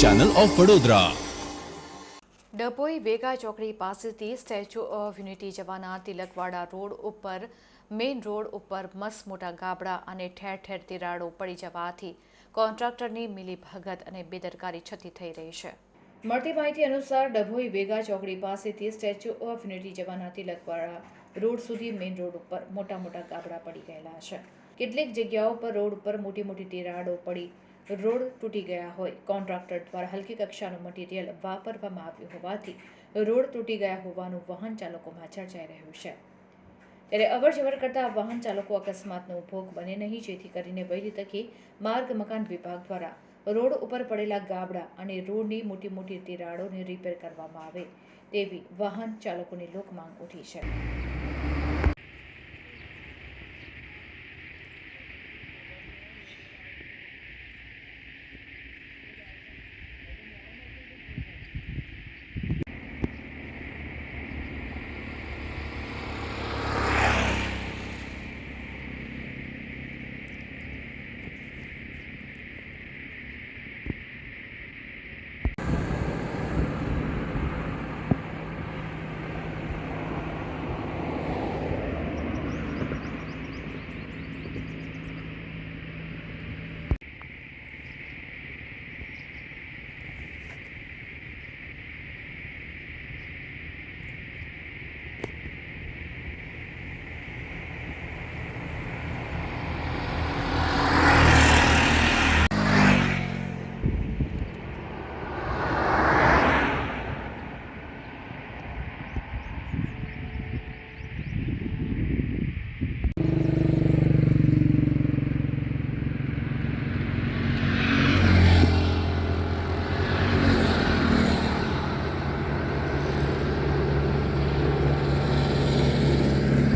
Channel of Vadodara Dabhoi Vega ચોકડી પાસેથી statue of unity જવાના તિલકવાડા રોડ ઉપર, મેઇન રોડ ઉપર મસ્ત મોટા ગાબડા અને ઠેર ઠેર તિરાડો પડી જવાથી કોન્ટ્રાક્ટરની મિલીભગત અને બેદરકારી છતી થઈ રહી છે. મળતી માહિતી અનુસાર ડભોઈ વેગા ચોકડી પાસેથી સ્ટેચ્યુ ઓફ યુનિટી જવાના તિલકવાડા રોડ સુધી મેઇન રોડ ઉપર મોટા મોટા ગાબડા પડી ગયેલા છે. કેટલીક જગ્યાઓ પર રોડ ઉપર મોટી મોટી તિરાડો પડી રોડ તૂટી ગયા હોય. કોન્ટ્રાક્ટર દ્વારા હલકી કક્ષાનું મટીરિયલ વાપરવામાં આવ્યું હોવાથી રોડ તૂટી ગયા હોવાનું વાહન ચાલકોમાં ચર્ચાઈ રહ્યું છે. ત્યારે અવર જવર કરતા વાહન ચાલકો અકસ્માતનો ભોગ બને નહીં, જેથી કરીને વહેલી તકે માર્ગ મકાન વિભાગ દ્વારા રોડ ઉપર પડેલા ગાબડા અને રોડની મોટી મોટી તિરાડોને રિપેર કરવામાં આવે તેવી વાહન ચાલકોની લોકમાંગ ઉઠી છે.